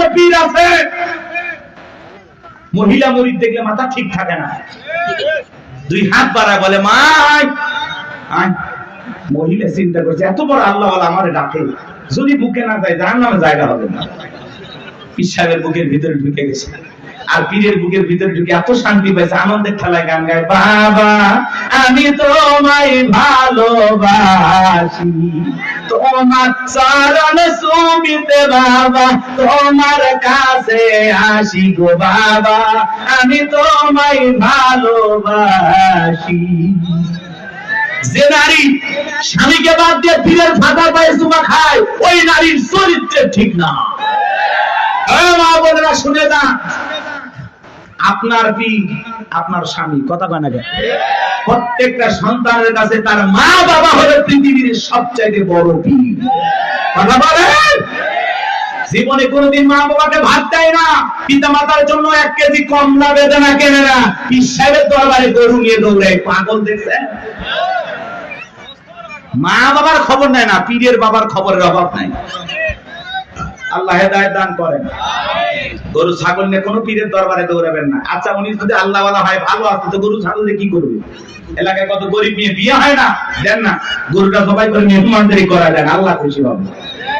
ভালো পীর আছে। মহিলা মরিদ দেখলে মাথা ঠিক থাকে না। দুই হাত বাড়া বলে মা আয়, আয়। মহিলা চিন্তা করছে এত বড় আল্লাহ আমার ডাকে। যদি বুকে না যায় জাহান নামে জায়গা হবে না। ঈশ্বরের বুকের ভিতরে ঢুকে গেছে। আর পীরের বুকের ভিতরে ঢুকে এত শান্তি পাইছে, আনন্দের খেলায় গান গায়, বাবা, আমি তোমায় ভালোবাসি। তোমার চরণ সুবিতে বাবা, তোমার কাছে আসি গো বাবা, আমি তোমায় ভালোবাসি। যে নারী স্বামীকে বাদ দিয়ে পীরের ফাঁকা পায়ে খায়, ওই নারীর চরিত্রে ঠিক না। হ্যাঁ মা বোনেরা, শুনে না। আপনার পি আপনার স্বামী। কথা কয় না কেন? প্রত্যেকটা সন্তানের কাছে তার মা বাবা হলো পৃথিবীর সবচাইতে বড় পি কথা বলেন? জীবনে কোনোদিন মা বাবাকে ভাত দেয় না। পিতা মাতার জন্য এক কেজি কমলা বেদনা কেনে না। সাহেবের দরবারে গরু নিয়ে দৌড়ে পাগল দেখছেন? মা বাবার খবর নেয় না, পীরের বাবার খবরের অভাব নাই। আল্লাহ হেদায়েত দান করেন। গরু, ছাগল নিয়ে কোনো পীরের দরবারে দৌড়াবেন না। আচ্ছা উনি যদি আল্লাহ ওয়ালা হয়, ভালো আছে, তো গরু, ছাগল কি করবে? এলাকায় কত গরিব নিয়ে বিয়ে হয় না? দেন না। গরুটা সবাই করে মেহমানদারি করা দেন, আল্লাহ খুশি হবে।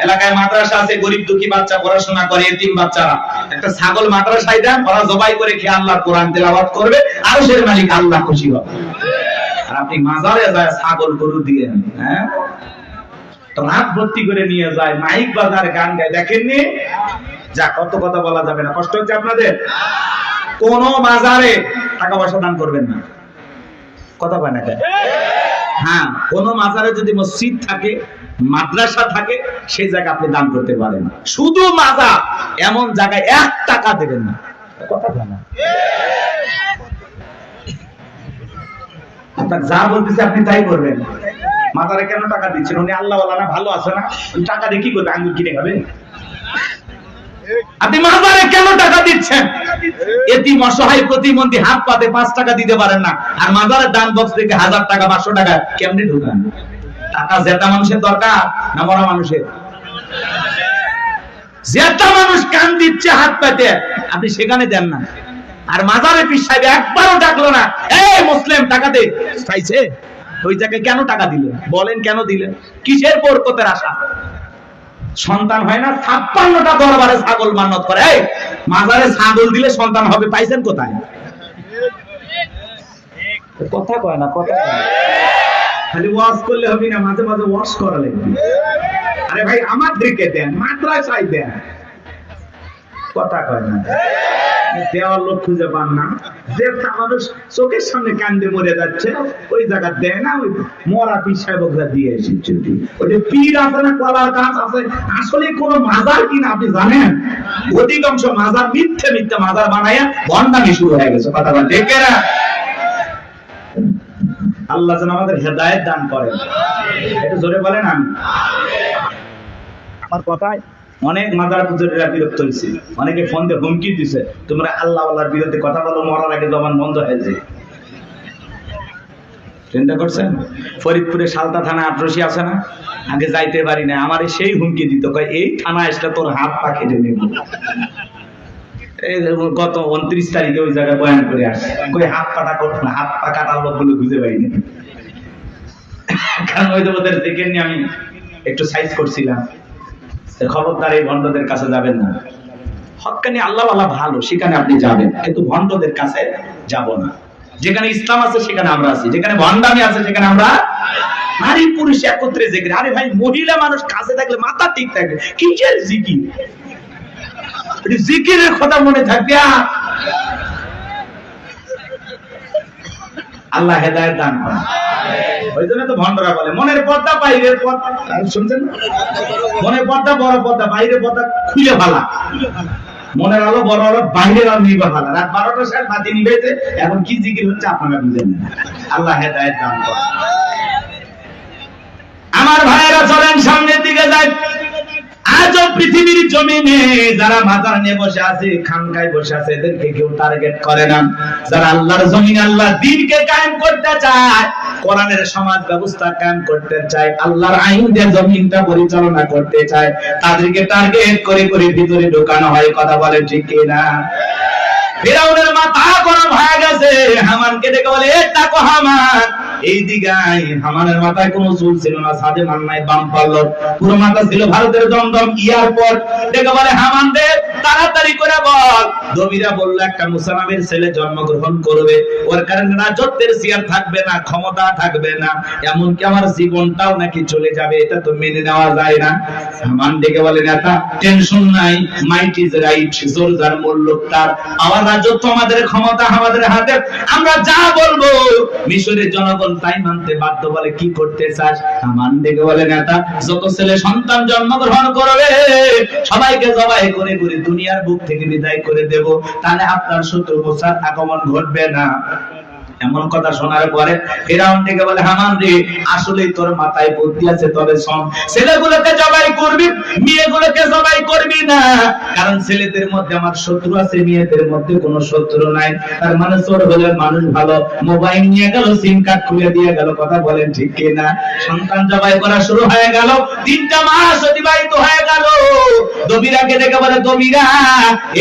এলাকায় মাদ্রাসা আছে, গরিব দুঃখী বাচ্চা পড়াশোনা করে, এতিম বাচ্চারা। একটা ছাগল মাদ্রাসায় দেন, ওরা জবাই করে খেয়ে আল্লাহর কোরআন তেলাওয়াত করবে, আর সে মালিক আল্লাহ খুশি হবে। আর আপনি মাজারে যায় ছাগল গরু দিয়ে হ্যাঁ? রাত ভর্তি করে নিয়ে যায়, মাইক বাজার গান গায়। দেখেননি? যা, কত কথা বলা যাবে না। কষ্ট হচ্ছে আপনাদের? কোন মাজারে টাকা পয়সা দান করবেন না। কথা কয় না হ্যাঁ কোন মাজারে যদি মসজিদ থাকে, মাদ্রাসা থাকে, সেই জায়গায় আপনি দান করতে পারেন শুধু মাজার, এমন জায়গায় এক টাকা দেবেন না। কথা কয় না? আপনার যা বলতেছে আপনি তাই করবেন। মাথারে কেন টাকা দিচ্ছেন? উনি আল্লাহ না, ভালো আছে না? টাকা দিয়ে কি করবে? আঙ্গুর কিনে খাবে? আপনি মাজারে কেন টাকা দিচ্ছেন? এটি অসহায় হাত পাতে পাঁচ টাকা দিতে পারেন না। আর মাজারের বক্স থেকে হাজার টাকা, পাঁচশো টাকা কেমনি টাকা জেতা মানুষের দরকার না মরা মানুষের? জেতা মানুষ কান দিচ্ছে হাত পাতে। আপনি সেখানে দেন না। আর মাজারে পীর সাহেব একবারও ডাকলো না। এই মুসলিম, টাকা দে। চাইছে? ওই জায়গায় কেন টাকা দিলেন? বলেন কেন দিলেন? কিসের বরকতের আশা? সন্তান হয় না, ছাপ্পান্নটা দরবারে ছাগল মান্নত করে। মাজারে ছাগল দিলে সন্তান হবে, পাইছেন কোথায়? কথা কয় না, কথা খালি ওয়াশ করলে হবে না, মাঝে মাঝে ওয়াশ করা লাগবে। আরে ভাই, আমাদেরকে দেন, মাদ্রাসায় দেন। কথা কয় না। দেওয়ার লোক খুঁজে পান না। যে মানুষ চোখের সামনে কান্দে মরে যাচ্ছে, ওই জায়গা দেয় না, ওই মরা পীর সাহেবরা দিয়ে এসেছে ওই পীর আছে কলার গাছ আছে, আসলে কোনো মাজার কিনা আপনি জানেন? অধিকাংশ মাজার মিথ্যে মিথ্যে মাজার বানাইয়া বন্ডামি শুরু হয়ে গেছে, কথা বল দেখে আল্লাহ যেন আমাদের হেদায়েত দান করেন। এটা জোরে বলেন আমি আমার কথায় অনেক মাদার পুজোরা বিরক্ত হয়েছে অনেকে ফোন দিয়ে হুমকি দিছে, তোমরা আল্লাহ আল্লাহর বিরুদ্ধে কথা বলো, মরার আগে জবান বন্ধ হয়ে যায়। চিন্তা করছেন? ফরিদপুরে সালতা থানা আটরসি আছে না? আগে যাইতে পারি না, আমার সেই হুমকি দিত এই থানা আসলে তোর হাত পা কেটে নেব। গত উনত্রিশ তারিখে ওই জায়গায় বয়ান করে আসে কই হাত পাটা করতো না, হাত পা কাটার লোক বলে খুঁজে পাইনি। কারণ ওই তো ওদের দেখে নিয়ে আমি, একটু সাইজ করছিলাম। খবরদার এই ভণ্ডদের কাছে যাবেন না। হকানি আল্লাহ আল্লাহ ভালো, সেখানে আপনি যাবেন, কিন্তু ভণ্ডদের কাছে যাব না। যেখানে ইসলাম আছে, সেখানে আমরা আছি। যেখানে ভণ্ডামি আছে, সেখানে আমরা নারী পুরুষ একত্রে জেগে আরে ভাই, মহিলা মানুষ কাছে থাকলে মাথা ঠিক থাকে। কিসের জিকির? জিকিরের কথা মনে থাকবে আর। আল্লাহ হেদায়েত দান করেন। ওই জন্য তো ভণ্ডরা বলে মনের পর্দা বাইরের পর্দা। শুনছেন মনের পর্দা বড় পর্দা বাইরের পর্দা খুলে ভালা মনের আলো বড় আলো বাইরের আলো নিবে ভালা রাত বারোটা সাল বাতি নিবেছে এখন কি জিকির হচ্ছে আপনারা বুঝেন আল্লাহ হেদায়েত দান করেন। আমার ভাইয়েরা চলেন সামনের দিকে যায় আজ পৃথিবীর জমিনে যারা মাজার নিয়ে বসে আছে, খানকায় বসে আছে, এদেরকে কেউ টার্গেট করে না। যারা আল্লাহর জমিন আল্লাহ দিনকে কায়েম করতে চায়, কোরআনের সমাজ ব্যবস্থা কায়েম করতে চায়, আল্লাহর আইন দিয়ে জমিনটা পরিচালনা করতে চায়, তাদেরকে টার্গেট করে করে ভিতরে ঢোকানো হয়, কথা বলে ঠিক কিনা? ফেরাউনের মাথা গরম হয়ে গেছে, হামানকে ডেকে বলে, এ তাকো হামান ছিল জন্মগ্রহণ করবে। ওর কারণে রাজত্বের চেয়ার থাকবে না, ক্ষমতা থাকবে না। এমনকি আমার জীবনটাও নাকি চলে যাবে, এটা তো মেনে নেওয়া যায় না। হামান ডেকে বলে, নেতা, টেনশন নাই, মাইট ইজ রাইট জোর যার মূল্য তার। আমার রাজত্ব আমাদের ক্ষমতা, আমাদের হাতে। আমরা যা বলব, মিশরের জনগণ তাই মানতে বাধ্য বলে, কি করতে চাস? হামান দেখে বলে, নেতা, যত ছেলে সন্তান জন্মগ্রহণ করবে, সবাইকে জবাই করে করে দুনিয়ার বুক থেকে বিদায় করে দেব। তাহলে আপনার শত্রু প্রচার আগমন ঘটবে না। এমন কথা শোনার পরে ফেরাউন থেকে বলে, হামান রে, আসলেই তোর মাথায় বুদ্ধি আছে, তবে শোন, ছেলেগুলোকে জবাই করবি, মেয়েগুলোকে জবাই করবি না। কারণ ছেলেদের মধ্যে আমার শত্রু আছে, মেয়েদের মধ্যে কোনো শত্রু নাই। তার মানে চোর হলে মানুষ ভালো। মোবাইল নিয়ে গেল, সিম কার্ড খুলে দিয়ে গেল, কথা বলেন ঠিক কিনা? সন্তান জবাই করা শুরু হয়ে গেল। তিনটা মাস অতিবাহিত হয়ে গেল। দবিরাকে ডেকে বলে, দবিরা,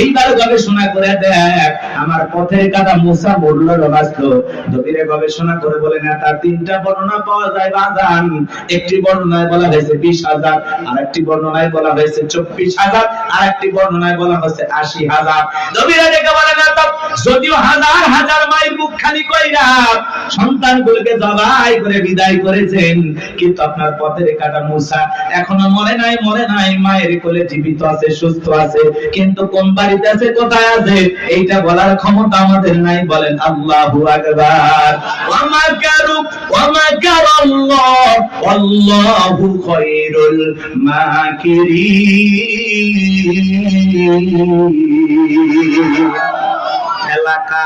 এইবার গবেষণা করে দেখ, আমার পথের কাটা মুসা মরল বাঁচলো। দবিরে গবেষণা করে বলে না তার তিনটা বর্ণনা পাওয়া যায় বাজান। একটি বর্ণনায় বলা হয়েছে বিশ হাজার আর একটি বর্ণনায় বলা হয়েছে চব্বিশ হাজার আর একটি বর্ণনায় বলা হয়েছে আশি হাজার। দবিরে ডেকে বলে না তো যদিও হাজার হাজার মাইল মুখ খালি কইরা সন্তানগুলোকে জবাই করে বিদায় করেছেন, কিন্তু আপনার পথের কাটা মুসা এখনও মরে নাই মরে নাই, মায়ের কোলে জীবিত আছে, সুস্থ আছে, কিন্তু কোন বাড়িতে আছে, কোথায় আছে? এইটা বলার ক্ষমতা আমাদের নাই। বলেন, আল্লাহু আকবার। ওয়া মাকারু ওয়া মাকার আল্লাহ আল্লাহু খায়রুল মাকিরিন। এলাকা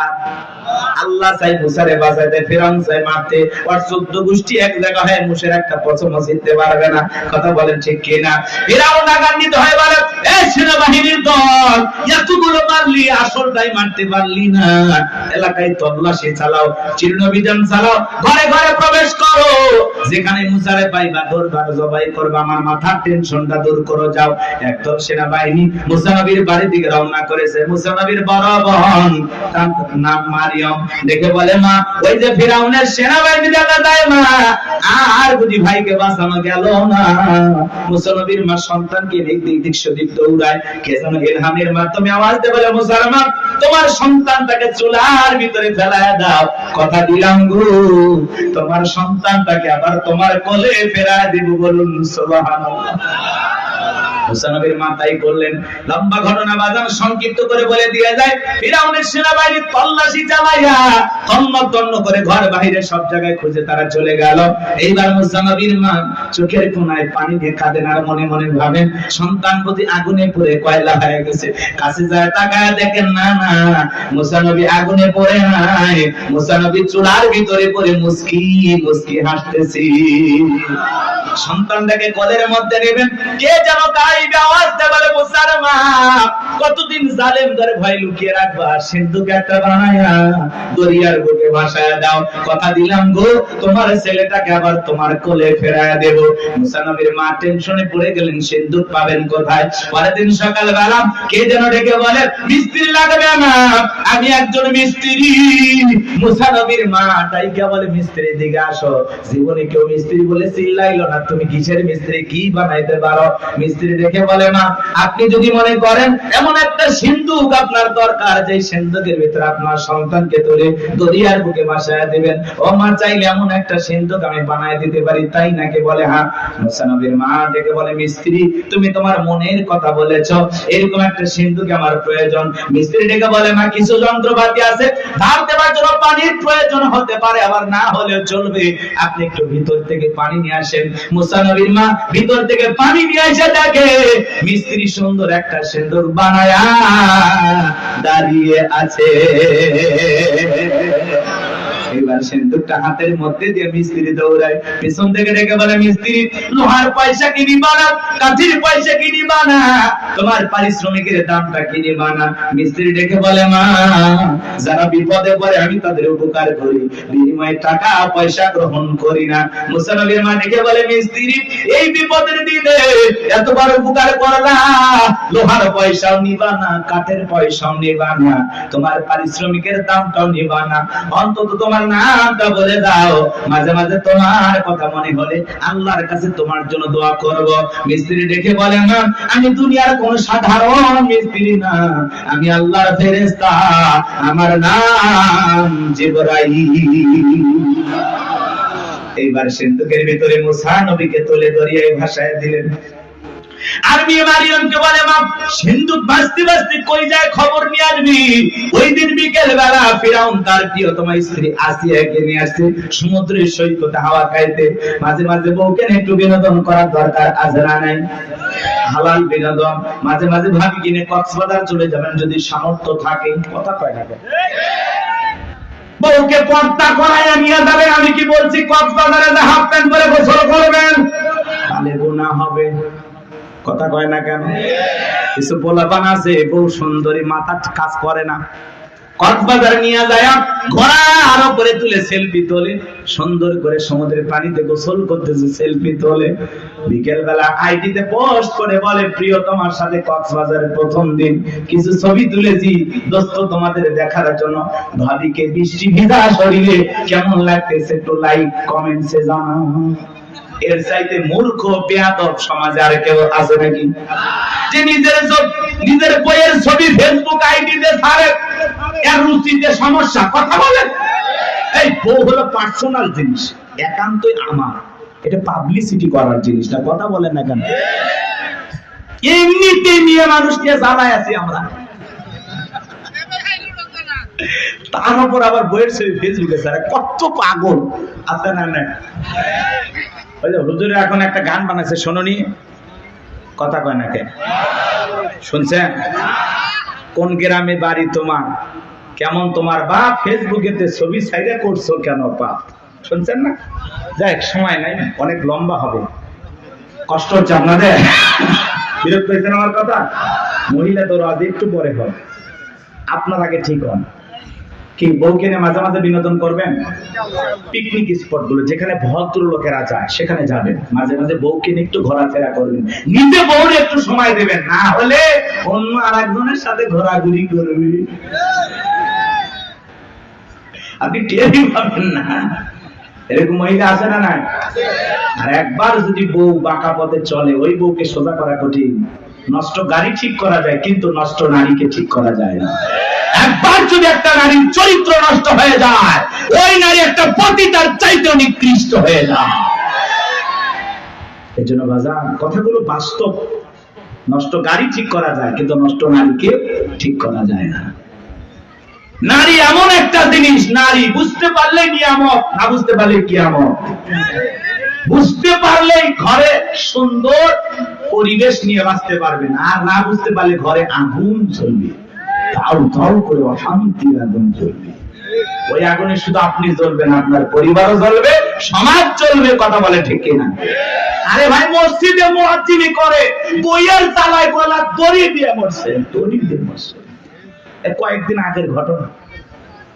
আল্লাহ চাই মুসারে বাঁচাইতে, ফেরাউন চাই মারতে। আর চোদ্দ গোষ্ঠী এক জায়গা হয় মুসের একটা পছন্দ জিততে পারবে না। কথা বলেন ঠিক কিনা? ফেরাউন আগান্বিত হয় বলে, এ সেনাবাহিনীর দল, এতগুলো মারলি, আসলটাই মারতে পারলি না। এলাকায় তল্লাশি চালাও চালাও, ঘরে ঘরে প্রবেশ করো। যেখানে মুসারে পাইবা জবাই করবা। আমার মাথার টেনশনটা দূর করো, যাও। একদল সেনাবাহিনী মুসা নবীর বাড়ির দিকে রওনা করেছে। মুসা নবীর বড় বোন, তার নাম মারিয়ম। দেখে বলে মা, ওই যে ফিরাউনের সেনাবাহিনী দেখা যায় মা। আর বুঝি ভাইকে বাঁচানো গেল না। মা সন্তানকে দিক দৌড়ায়। কে যেন ইলহামের মাধ্যমে আওয়াজ দিয়ে বলে তোমার সন্তানটাকে চুলার ভিতরে ফেলায় দাও। কথা দিলাম গো, তোমার সন্তানটাকে আবার তোমার কোলে ফেরায় দিব বলুন, সুবহানাল্লাহ। মা তাই লম্বা ঘটনা সংক্ষিপ্ত করে বলে দিয়ে যায়, ফিরাউনের সেনাবাহিনী তল্লাশি চালাইয়া তন্ন তন্ন করে ঘর সব জায়গায় খুঁজে তারা চলে গেল। এইবার মা চোখের কোনায় পানি দিয়ে কাঁদেন আর মনে মনে ভাবেন, সন্তান প্রতি আগুনে কয়লা হয়ে গেছে। কাছে যায় তাকায় দেখেন, না না মুসানবী আগুনে পড়ে নাই। মুসানবী চুলার ভিতরে পড়ে মুস্কি মুস্কি হাসতেছি। সন্তানটাকে কোলের মধ্যে নেবেন, কে যেন গাইবে পাবেন কোথায়? পরের দিন কে যেন ডেকে বলে, মিস্ত্রি লাগবে না আমি একজন মিস্ত্রি। মুসা নবীর মা তাইকা বলে, মিস্ত্রি দিকে আসো। জীবনে কেউ মিস্ত্রি বলে চিল্লাইলো না। তুমি কিসের মিস্ত্রি? কি বানাইতে পারো? মিস্ত্রি দেখে বলে মা, আপনি যদি মনে করেন, এমন একটা সিন্ধুক আপনার দরকার যে সিন্ধুকের ভিতরে আপনার সন্তানকে তুলে দরিয়ার বুকে বাসায় দিবেন। ও মা, চাইলে এমন একটা সিন্ধুক আমি বানায় দিতে পারি, তাই নাকি বলে হ্যাঁ। মুসা নবীর মা ডেকে বলে, মিস্ত্রি, তুমি তোমার মনের কথা বলেছ, এরকম একটা সিন্ধুক আমার প্রয়োজন। মিস্ত্রি ডেকে বলে, মা, কিছু যন্ত্রপাতি আছে, ধার দেওয়ার জন্য পানির প্রয়োজন হতে পারে, আবার না হলেও চলবে। আপনি একটু ভিতর থেকে পানি নিয়ে আসেন। মুসানবীর মা, ভিতর থেকে পানি নিয়ে এসে দেখে মিস্ত্রি সুন্দর একটা সিন্দুর বানায়া দাঁড়িয়ে আছে। এবার সিন্দুকটা হাতের মধ্যে দিয়ে মিস্ত্রি দৌড়ায়। পেছন থেকে ডেকে বলে, মিস্ত্রি, লোহার পয়সা কিনি বানা, কাঠির পয়সা কিনি বানা, তোমার পারিশ্রমিকের দামটা কিনি বানা। মিস্ত্রি ডেকে বলে, মা, যারা বিপদে পড়ে, আমি তাদের উপকার করি, বিনিময়ে টাকা, পয়সা গ্রহণ করি না। মুসানবীর মা ডেকে বলে, মিস্ত্রি, এই বিপদের দিনে এতবার উপকার করলা, লোহার পয়সাও নিবা না, কাঠের পয়সাও নিবা না, তোমার পারিশ্রমিকের দামটাও নিবা না। অন্তত তোমার নামটা বলে দাও। মাঝে মাঝে তোমার কথা মনে হলে আল্লাহর কাছে তোমার জন্য দোয়া করব। মিস্ত্রি ডেকে বলে না আমি দুনিয়ার কোন সাধারণ মিস্ত্রি না। আমি আল্লাহর ফেরেশতা। আমার নাম এইবার সিন্ধুকের ভিতরে মুসা নবীকে তুলে ধরিয়ে এই ভাষায় দিলেন। মাঝে মাঝে বউকে একটু বিনোদন করার দরকার নাই? হালাল বিনোদন। মাঝে মাঝে ভাবি কিনে কক্সবাজার চলে যাবেন যদি সামর্থ্য থাকে। কথা কয় না বউকে পর্দা করাইয়া নিয়ে যাবেন আমি কি বলছি, কক্সবাজারে হাফ প্যান্ট পরে গোসল করবেন? তাহলে গুনাহ হবে। কথা কয় না কেন? কিছু পোলাপান আছে, বউ সুন্দরী, মাথা কাজ করে না। কক্সবাজার নিয়ে যায় তুলে সেলফি তোলে। সুন্দর করে সমুদ্রের পানিতে গোসল করতেছে সেলফি তোলে। বিকেল বেলা আইডিতে পোস্ট করে বলে, প্রিয়, তোমার সাথে কক্সবাজারের প্রথম দিন। কিছু ছবি তুলেছি। দোস্ত, তোমাদের দেখার জন্য ভাবিকে বৃষ্টি ভিজা শরীরে কেমন লাগতেছে একটু লাইক কমেন্টসে জানাও। এর চাইতে মূর্খ, বেয়াদব সমাজে আর কেউ আছে নাকি? যে নিজের নিজের বইয়ের ছবি ফেসবুক আইডিতে ছাড়ে, এর রুচিতে সমস্যা। কথা বলেন। এই বউ হলো পার্সোনাল জিনিস, একান্তই আমার। এটা পাবলিসিটি করার জিনিস না, কথা বলেন না কেন? এমনিতেই নিয়ে মানুষকে জ্বালায় আছি আমরা। তার উপর আবার বইয়ের ছবি ফেসবুকে ছাড়ে। কত পাগল। আছে না না। ওই যে হুজুরে এখন একটা গান বানাইছে শোনি কথা কয় না কে? শুনছেন? কোন গ্রামে বাড়ি তোমার? কেমন তোমার বাপ? ফেসবুকেতে ছবি সাইডে করছ কেন বাপ? শুনছেন না? যাই, সময় নাই, অনেক লম্বা হবে। কষ্ট হচ্ছে আপনাদের? বিরক্ত হয়েছেন আমার কথা? মহিলা তো আজ একটু পরে হবে। আপনার আগে ঠিক হন। কি বউকে নিয়ে মাঝে মাঝে বিনোদন করবেন? পিকনিক স্পটগুলো, যেখানে ভদ্র লোকেরা যায়, সেখানে যাবেন। মাঝে মাঝে বউকে নিয়ে একটু ঘোরাফেরা করবেন। নিজে বউর একটু সময় দেবেন, না হলে অন্য আর একজনের সাথে ঘোরাঘুরি করবে আপনি টেরই পাবেন না। এরকম মহিলা আছে না না আর একবার যদি বউ বাঁকা পথে চলে, ওই বউকে সোজা করা কঠিন। নষ্ট গাড়ি ঠিক করা যায়, কিন্তু নষ্ট নারীকে ঠিক করা যায় না। একবার যদি একটা নারীর চরিত্র নষ্ট হয়ে যায় ওই নারী একটা পতিতার চাইতে নিকৃষ্ট হয়ে যায়। এই জন্য বাজার কথাগুলো বাস্তব। নষ্ট গাড়ি ঠিক করা যায় কিন্তু নষ্ট নারীকে ঠিক করা যায় না। নারী এমন একটা জিনিস নারী বুঝতে পারলে নিয়ামত না বুঝতে পারলে কি কিয়ামত। বুঝতে পারলেই ঘরে সুন্দর পরিবেশ নিয়ে বাঁচতে পারবেন আর না বুঝতে পারলে ঘরে আগুন চলবে আগুন ওই আগুনে শুধু আপনি আপনার পরিবারও সমাজ চলবে কথা বলে ঠিক কিনা? আরে ভাই, মসজিদে করে, বইয়ের তালায় গলা দিয়ে মরছে দিয়ে মরছে। কয়েকদিন আগের ঘটনা।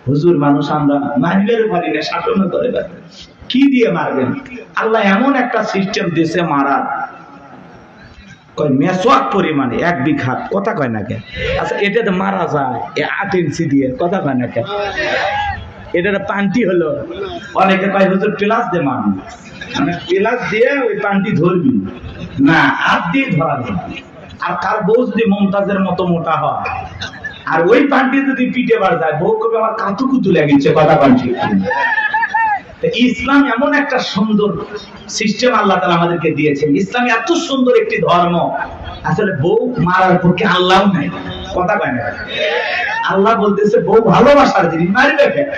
হুজুর, মানুষ আমরা মারিলেও পারি না শাসনও করে কি দিয়ে মারবেন? আল্লাহ এমন একটা সিস্টেম দিয়েছে মারার। কয় মেসোয়াক পরিমাণে, এক বিঘা কথা কয় না কেন? আচ্ছা এটাতে মারা যায় আট ইঞ্চি দিয়ে, কথা কয় না কেন? এটার পান্টি হলো। অনেকে কয়, হুজুর প্লাস দে মান প্লাস দিয়ে ওই পান্টি ধরবি? না, হাত দিয়ে ধরা যাবে আর কার বউ যদি মমতাজের মতো মোটা হয়, আর ওই পান্টি যদি পিঠে বার যায়, বউ কবে আমার কাতু কুতু লেগেছে কথা পান্টি ইসলাম এমন একটা সুন্দর সিস্টেম আল্লাহ তালা আমাদেরকে দিয়েছেন। ইসলাম এত সুন্দর একটি ধর্ম। আসলে বউ মারার পক্ষে আল্লাহ নাই? কথা কয় না। আল্লাহ বলতেছে, বউ ভালোবাসার জিনিস, মারবে?